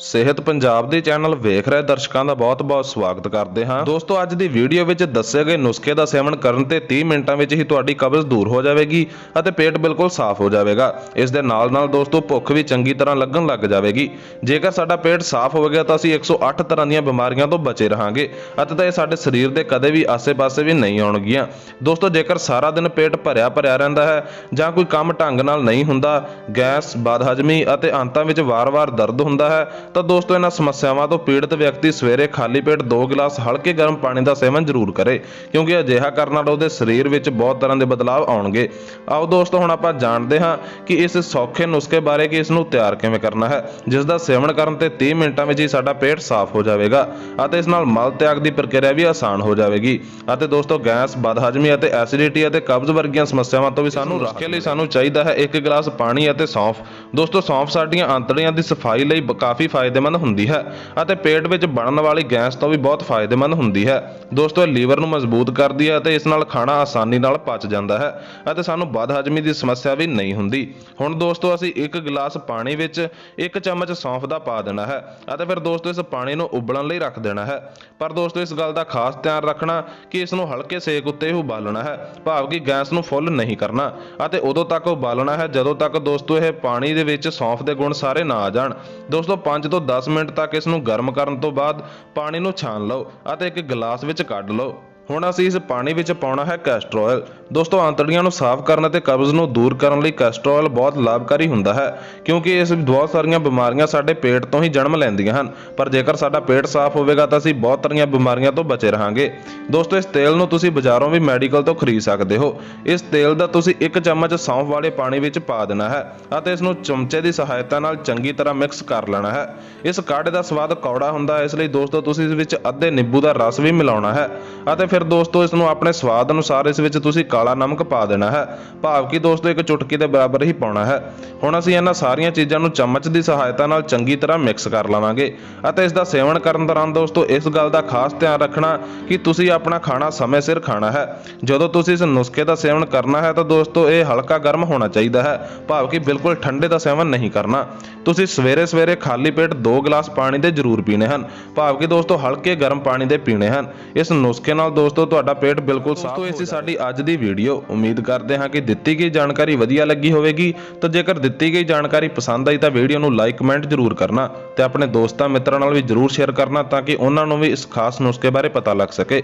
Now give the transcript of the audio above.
ਸਿਹਤ ਪੰਜਾਬ ਦੇ ਚੈਨਲ ਵੇਖ ਰਹੇ ਦਰਸ਼ਕਾਂ ਦਾ ਬਹੁਤ-ਬਹੁਤ ਸਵਾਗਤ ਕਰਦੇ ਹਾਂ। ਦੋਸਤੋ, ਅੱਜ ਦੀ ਵੀਡੀਓ ਵਿੱਚ ਦੱਸੇ ਗਏ ਨੁਸਖੇ ਦਾ ਸੇਵਨ ਕਰਨ ਤੇ 30 ਮਿੰਟਾਂ ਵਿੱਚ ਹੀ ਤੁਹਾਡੀ ਕਬਜ਼ ਦੂਰ ਹੋ ਜਾਵੇਗੀ ਅਤੇ ਪੇਟ ਬਿਲਕੁਲ ਸਾਫ਼ ਹੋ ਜਾਵੇਗਾ। ਇਸ ਦੇ ਨਾਲ-ਨਾਲ ਦੋਸਤੋ, ਭੁੱਖ ਵੀ ਚੰਗੀ ਤਰ੍ਹਾਂ ਲੱਗਣ ਲੱਗ ਜਾਵੇਗੀ। ਜੇਕਰ ਸਾਡਾ ਪੇਟ ਸਾਫ਼ ਹੋ ਗਿਆ ਤਾਂ ਅਸੀਂ 108 ਤਰ੍ਹਾਂ ਦੀਆਂ ਬਿਮਾਰੀਆਂ ਤੋਂ ਬਚੇ ਰਹਾਂਗੇ ਅਤੇ ਤਾਂ ਇਹ ਸਾਡੇ ਸਰੀਰ ਦੇ ਕਦੇ ਵੀ ਆਸੇ-ਪਾਸੇ ਵੀ ਨਹੀਂ ਆਉਣਗੀਆਂ। ਦੋਸਤੋ, ਜੇਕਰ ਸਾਰਾ ਦਿਨ ਪੇਟ ਭਰਿਆ ਭਰਿਆ ਰਹਿੰਦਾ ਹੈ ਜਾਂ ਕੋਈ ਕੰਮ ਢੰਗ ਨਾਲ ਨਹੀਂ ਹੁੰਦਾ, ਗੈਸ, ਬਦਹਜ਼ਮੀ ਅਤੇ ਅੰਤਾਂ ਵਿੱਚ ਵਾਰ-ਵਾਰ ਦਰਦ ਹੁੰਦਾ ਹੈ ਤਾਂ ਦੋਸਤੋ ਇਹਨਾਂ ਸਮੱਸਿਆਵਾਂ ਤੋਂ ਪੀੜਤ ਵਿਅਕਤੀ ਸਵੇਰੇ ਖਾਲੀ ਪੇਟ 2 ਗਲਾਸ ਹਲਕੇ ਗਰਮ ਪਾਣੀ ਦਾ ਸੇਵਨ ਜ਼ਰੂਰ ਕਰੇ ਕਿਉਂਕਿ ਅਜਿਹਾ ਕਰਨ ਨਾਲ ਉਹਦੇ ਸਰੀਰ ਵਿੱਚ ਬਹੁਤ ਤਰ੍ਹਾਂ ਦੇ ਬਦਲਾਅ ਆਉਣਗੇ। ਆਓ ਦੋਸਤੋ ਹੁਣ ਆਪਾਂ ਜਾਣਦੇ ਹਾਂ ਕਿ ਇਸ ਸੌਖੇ ਨੁਸਖੇ ਬਾਰੇ ਕਿ ਇਸ ਨੂੰ ਤਿਆਰ ਕਿਵੇਂ ਕਰਨਾ ਹੈ ਜਿਸ ਦਾ ਸੇਵਨ ਕਰਨ ਤੇ 30 ਮਿੰਟਾਂ ਵਿੱਚ ਹੀ ਸਾਡਾ ਪੇਟ ਸਾਫ਼ ਹੋ ਜਾਵੇਗਾ ਅਤੇ ਇਸ ਨਾਲ ਮਲ ਤਿਆਗ ਦੀ ਪ੍ਰਕਿਰਿਆ ਵੀ ਆਸਾਨ ਹੋ ਜਾਵੇਗੀ। ਅਤੇ ਦੋਸਤੋ ਗੈਸ ਬਦਹਜ਼ਮੀ ਅਤੇ ਐਸਿਡਿਟੀ ਅਤੇ ਕਬਜ਼ ਵਰਗੀਆਂ ਸਮੱਸਿਆਵਾਂ ਤੋਂ ਵੀ ਸਾਨੂੰ ਰੱਖੇ ਲਈ ਸਾਨੂੰ ਚਾਹੀਦਾ ਹੈ 1 ਗਲਾਸ ਪਾਣੀ ਅਤੇ ਸੌਂਫ। ਦੋਸਤੋ, ਸੌਂਫ ਸਾਡੀਆਂ ਆਂਤੜੀਆਂ ਦੀ ਸਫ਼ਾਈ ਲਈ ਬ- ਕਾਫੀ ਫਾਇਦੇਮੰਦ ਹੁੰਦੀ ਹੈ ਅਤੇ ਪੇਟ ਵਿੱਚ ਬਣਨ ਵਾਲੀ ਗੈਸ ਤੋਂ ਵੀ ਬਹੁਤ ਫਾਇਦੇਮੰਦ ਹੁੰਦੀ ਹੈ। ਦੋਸਤੋ, ਇਹ ਲੀਵਰ ਨੂੰ ਮਜ਼ਬੂਤ ਕਰਦੀ ਹੈ ਅਤੇ ਇਸ ਨਾਲ ਖਾਣਾ ਆਸਾਨੀ ਨਾਲ ਪਚ ਜਾਂਦਾ ਹੈ ਅਤੇ ਸਾਨੂੰ ਬਦ ਬਦਹਜ਼ਮੀ ਦੀ ਸਮੱਸਿਆ ਵੀ ਨਹੀਂ ਹੁੰਦੀ। ਹੁਣ ਦੋਸਤੋ, ਅਸੀਂ ਇੱਕ ਗਲਾਸ ਪਾਣੀ ਵਿੱਚ ਇੱਕ ਚਮਚ ਸੌਂਫ ਦਾ ਪਾ ਦੇਣਾ ਹੈ ਅਤੇ ਫਿਰ ਦੋਸਤੋ, ਇਸ ਪਾਣੀ ਨੂੰ ਉਬਲਣ ਲਈ ਰੱਖ ਦੇਣਾ ਹੈ। ਪਰ ਦੋਸਤੋ, ਇਸ ਗੱਲ ਦਾ ਖਾਸ ਧਿਆਨ ਰੱਖਣਾ ਕਿ ਇਸ ਨੂੰ ਹਲਕੇ ਸੇਕ ਉੱਤੇ ਹੀ ਉਬਾਲਣਾ ਹੈ। ਭਾਵ ਕਿ ਗੈਸ ਨੂੰ ਫੁੱਲ ਨਹੀਂ ਕਰਨਾ ਅਤੇ ਉਦੋਂ ਤੱਕ ਉਬਾਲਣਾ ਹੈ, ਜਦੋਂ ਤੱਕ ਦੋਸਤੋ, ਇਹ ਪਾਣੀ ਦੇ ਵਿੱਚ ਸੌਂਫ ਦੇ ਗੁਣ ਸਾਰੇ ਨਾ ਆ ਜਾਣ। ਦੋਸਤੋ 5 ਤੋਂ 10 ਮਿੰਟ ਤੱਕ ਇਸ ਨੂੰ ਗਰਮ ਕਰਨ ਤੋਂ ਬਾਅਦ ਪਾਣੀ ਨੂੰ ਛਾਣ ਲਓ ਅਤੇ ਇੱਕ ਗਲਾਸ ਵਿੱਚ ਕੱਢ ਲਓ। ਹੁਣ ਅਸੀਂ ਇਸ ਪਾਣੀ ਵਿੱਚ ਪਾਉਣਾ ਹੈ ਕੈਸਟਰ ਆਇਲ ਦੋਸਤੋ, ਆਂਤੜੀਆਂ ਨੂੰ ਸਾਫ਼ ਕਰਨ ਅਤੇ ਕਬਜ਼ ਨੂੰ ਦੂਰ ਕਰਨ ਲਈ ਕੈਸਟਰ ਆਇਲ ਬਹੁਤ ਲਾਭਕਾਰੀ ਹੁੰਦਾ ਹੈ, ਕਿਉਂਕਿ ਇਸ ਵਿੱਚ ਬਹੁਤ ਸਾਰੀਆਂ ਬਿਮਾਰੀਆਂ ਸਾਡੇ ਪੇਟ ਤੋਂ ਹੀ ਜਨਮ ਲੈਂਦੀਆਂ ਹਨ। ਪਰ ਜੇਕਰ ਸਾਡਾ ਪੇਟ ਸਾਫ਼ ਹੋਵੇਗਾ ਤਾਂ ਅਸੀਂ ਬਹੁਤ ਤਰ੍ਹਾਂ ਬਿਮਾਰੀਆਂ ਤੋਂ ਬਚੇ ਰਹਾਂਗੇ। ਦੋਸਤੋ, ਇਸ ਤੇਲ ਨੂੰ ਤੁਸੀਂ ਬਾਜ਼ਾਰੋਂ ਵੀ ਮੈਡੀਕਲ ਤੋਂ ਖਰੀਦ ਸਕਦੇ ਹੋ। ਇਸ ਤੇਲ ਦਾ ਤੁਸੀਂ ਇੱਕ ਚਮਚ ਸੌਂਫ ਵਾਲੇ ਪਾਣੀ ਵਿੱਚ ਪਾ ਦੇਣਾ ਹੈ ਅਤੇ ਇਸ ਨੂੰ ਚਮਚੇ ਦੀ ਸਹਾਇਤਾ ਨਾਲ ਚੰਗੀ ਤਰ੍ਹਾਂ ਮਿਕਸ ਕਰ ਲੈਣਾ ਹੈ। ਇਸ ਕਾੜੇ ਦਾ ਸਵਾਦ ਕੌੜਾ ਹੁੰਦਾ ਹੈ, ਇਸ ਲਈ ਦੋਸਤੋ, ਤੁਸੀਂ ਇਸ ਵਿੱਚ ਅੱਧੇ ਨਿੰਬੂ ਦਾ ਰਸ ਵੀ ਮਿਲਾਉਣਾ ਹੈ ਅਤੇ ਫਿਰ ਦੋਸਤੋ ਇਸ ਨੂੰ ਆਪਣੇ ਸਵਾਦ ਅਨੁਸਾਰ ਇਸ ਵਿੱਚ ਤੁਸੀਂ ਕਾਲਾ ਨਮਕ ਪਾ ਦੇਣਾ ਹੈ। ਭਾਵ ਕਿ ਦੋਸਤੋ ਇੱਕ ਚੁਟਕੀ ਦੇ ਬਰਾਬਰ ਹੀ ਪਾਉਣਾ ਹੈ। ਹੁਣ ਅਸੀਂ ਇਹਨਾਂ ਸਾਰੀਆਂ ਚੀਜ਼ਾਂ ਨੂੰ ਚਮਚ ਦੀ ਸਹਾਇਤਾ ਨਾਲ ਚੰਗੀ ਤਰ੍ਹਾਂ ਮਿਕਸ ਕਰ ਲਵਾਂਗੇ ਅਤੇ ਇਸ ਦਾ ਸੇਵਨ ਕਰਨ ਦੌਰਾਨ ਦੋਸਤੋ ਇਸ ਗੱਲ ਦਾ ਖਾਸ ਧਿਆਨ ਰੱਖਣਾ ਕਿ ਤੁਸੀਂ ਆਪਣਾ ਖਾਣਾ ਸਮੇਂ ਸਿਰ ਖਾਣਾ ਹੈ। ਜਦੋਂ ਤੁਸੀਂ ਇਸ ਨੁਸਖੇ ਦਾ ਸੇਵਨ ਕਰਨਾ ਹੈ ਤਾਂ ਦੋਸਤੋ ਇਹ ਹਲਕਾ ਗਰਮ ਹੋਣਾ ਚਾਹੀਦਾ ਹੈ। ਭਾਵ ਕਿ ਬਿਲਕੁਲ ਠੰਡੇ ਦਾ ਸੇਵਨ ਨਹੀਂ ਕਰਨਾ। ਤੁਸੀਂ ਸਵੇਰੇ ਸਵੇਰੇ ਖਾਲੀ ਪੇਟ 2 ਗਲਾਸ ਪਾਣੀ ਦੇ ਜ਼ਰੂਰ ਪੀਣੇ ਹਨ। ਭਾਵ ਕਿ ਦੋਸਤੋ ਹਲਕੇ ਗਰਮ ਪਾਣੀ ਦੇ ਪੀਣੇ ਹਨ। ਇਸ ਨੁਸਖੇ ਨਾਲ ਦੋਸਤੋ ਤੁਹਾਡਾ ਪੇਟ ਬਿਲਕੁਲ ਸਾਫ਼ ਹੋ ਸੀ ਸਾਡੀ ਅੱਜ ਦੀ ਵੀਡੀਓ। ਉਮੀਦ ਕਰਦੇ ਹਾਂ ਕਿ ਦਿੱਤੀ ਗਈ ਜਾਣਕਾਰੀ ਵਧੀਆ ਲੱਗੀ ਹੋਵੇਗੀ। ਤਾਂ ਜੇਕਰ ਦਿੱਤੀ ਗਈ ਜਾਣਕਾਰੀ ਪਸੰਦ ਆਈ ਤਾਂ ਵੀਡੀਓ ਨੂੰ ਲਾਈਕ ਕਮੈਂਟ ਜ਼ਰੂਰ ਕਰਨਾ ਤੇ ਆਪਣੇ ਦੋਸਤਾਂ ਮਿੱਤਰਾਂ ਨਾਲ ਵੀ ਜ਼ਰੂਰ ਸ਼ੇਅਰ ਕਰਨਾ ਤਾਂ ਕਿ ਉਹਨਾਂ ਨੂੰ ਵੀ ਇਸ ਖਾਸ ਨੁਸਖੇ ਬਾਰੇ ਪਤਾ ਲੱਗ ਸਕੇ।